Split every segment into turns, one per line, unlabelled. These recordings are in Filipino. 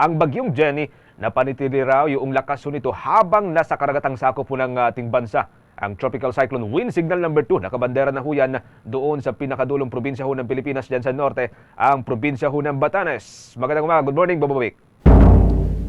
ang bagyong Jenny na panitili raw yung lakas nito habang nasa karagatang sakop po ng ating bansa. Ang Tropical Cyclone Wind Signal number 2, nakabandera na ho yan doon sa pinakadulong probinsya ho ng Pilipinas dyan sa norte, ang probinsya ho ng Batanes. Magandang umaga. Good morning, Bobovic.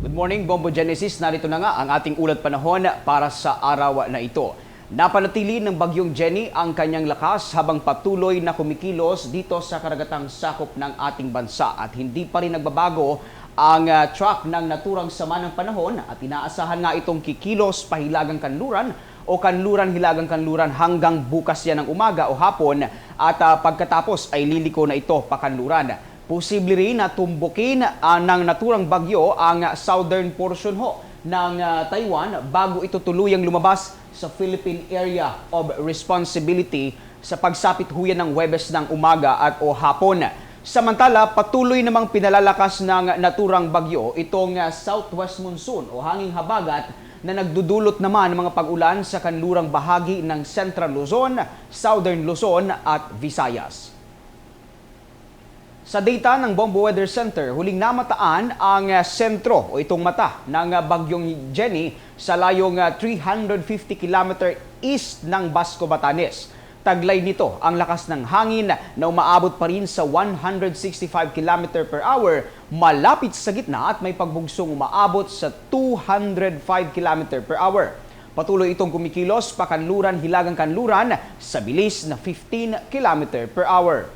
Good morning, Bombo Genesis. Narito na nga ang ating ulat panahon para sa araw na ito. Napanatili ng bagyong Jenny ang kanyang lakas habang patuloy na kumikilos dito sa karagatang sakop ng ating bansa at hindi pa rin nagbabago ang uh, track ng naturang sama ng panahon at inaasahan nga itong kikilos pahilagang kanluran o kanluran hilagang kanluran hanggang bukas yan ng umaga o hapon at uh, pagkatapos ay liliko na ito pakanluran. Posible rin na tumbukin uh, ng naturang bagyo ang southern portion ho ng uh, Taiwan bago ito tuluyang lumabas sa Philippine Area of Responsibility sa pagsapit huyan ng Webes ng umaga at o hapon. Samantala, patuloy namang pinalalakas ng naturang bagyo itong uh, southwest monsoon o hanging habagat na nagdudulot naman ng mga pag-ulan sa kanlurang bahagi ng Central Luzon, Southern Luzon at Visayas. Sa data ng Bombo Weather Center, huling namataan ang uh, sentro o itong mata ng uh, bagyong Jenny sa layong uh, 350 km east ng Basco, Batanes. Taglay nito ang lakas ng hangin na umaabot pa rin sa 165 km per hour malapit sa gitna at may pagbugsong umaabot sa 205 km per hour. Patuloy itong kumikilos pakanluran hilagang kanluran sa bilis na 15 km per hour.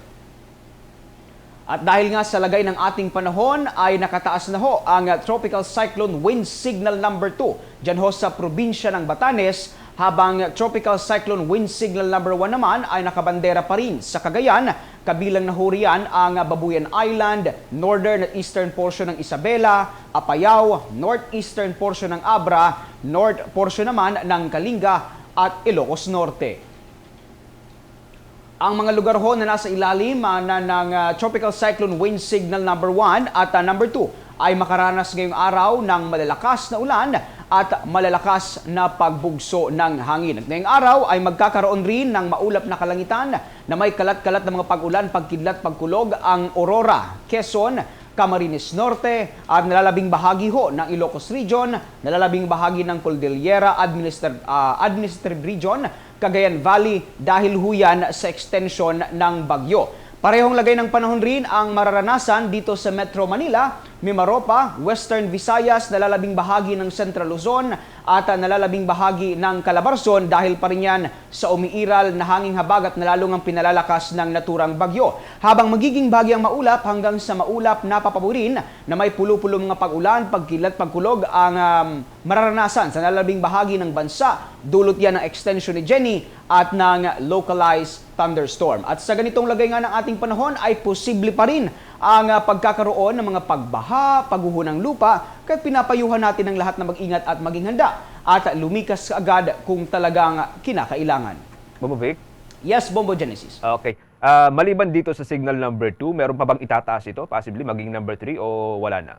At dahil nga sa lagay ng ating panahon ay nakataas na ho ang Tropical Cyclone Wind Signal number 2 dyan ho sa probinsya ng Batanes habang Tropical Cyclone Wind Signal number 1 naman ay nakabandera pa rin sa Cagayan kabilang na ho riyan ang Babuyan Island, northern at eastern portion ng Isabela, Apayao, northeastern portion ng Abra, north portion naman ng Kalinga at Ilocos Norte. Ang mga lugar ho na nasa ilalim ah, na ng ah, Tropical Cyclone Wind Signal number 1 at ah, number 2 ay makaranas ngayong araw ng malalakas na ulan at malalakas na pagbugso ng hangin. At ngayong araw ay magkakaroon rin ng maulap na kalangitan na may kalat-kalat na mga pag-ulan, pagkidlat, pagkulog ang Aurora, Quezon, Camarines Norte at nalalabing bahagi ho ng Ilocos Region, nalalabing bahagi ng Cordillera Administrative, Administrative Region, Cagayan Valley dahil huyan sa extension ng bagyo. Parehong lagay ng panahon rin ang mararanasan dito sa Metro Manila, Mimaropa, Western Visayas, nalalabing bahagi ng Central Luzon at uh, nalalabing bahagi ng Calabarzon dahil pa rin yan sa umiiral na hanging habagat na lalong ang pinalalakas ng naturang bagyo. Habang magiging bagyang maulap hanggang sa maulap na papaborin na may pulo-pulo mga pag-ulan, pagkilat, pagkulog ang um, mararanasan sa nalalabing bahagi ng bansa. Dulot yan ng extension ni Jenny at ng localized thunderstorm. At sa ganitong lagay nga ng ating panahon ay posible pa rin ang uh, pagkakaroon ng mga pagbaha, pagguho ng lupa, kaya pinapayuhan natin ang lahat na mag-ingat at maging handa at lumikas agad kung talagang kinakailangan.
Bobovic?
Yes, Bombo Genesis.
Okay. Ah, maliban dito sa signal number 2, meron pa bang itataas ito? Possibly maging number 3 o wala na?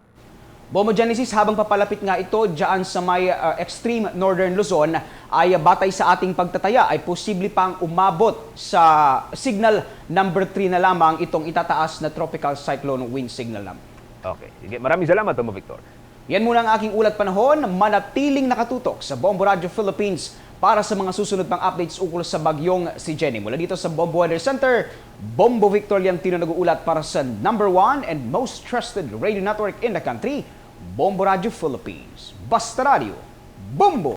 Bombo Genesis, habang papalapit nga ito dyan sa may uh, extreme northern Luzon, ay batay sa ating pagtataya ay posible pang umabot sa signal number 3 na lamang itong itataas na tropical cyclone wind signal naman.
Okay. Sige. Maraming salamat, Tomo Victor.
Yan muna ang aking ulat panahon, manatiling nakatutok sa Bombo Radio Philippines para sa mga susunod pang updates ukol sa bagyong si Jenny. Mula dito sa Bombo Weather Center, Bombo Victor Liantino nag-uulat para sa number one and most trusted radio network in the country, Bombo Radio Philippines. Basta Radio, Bombo!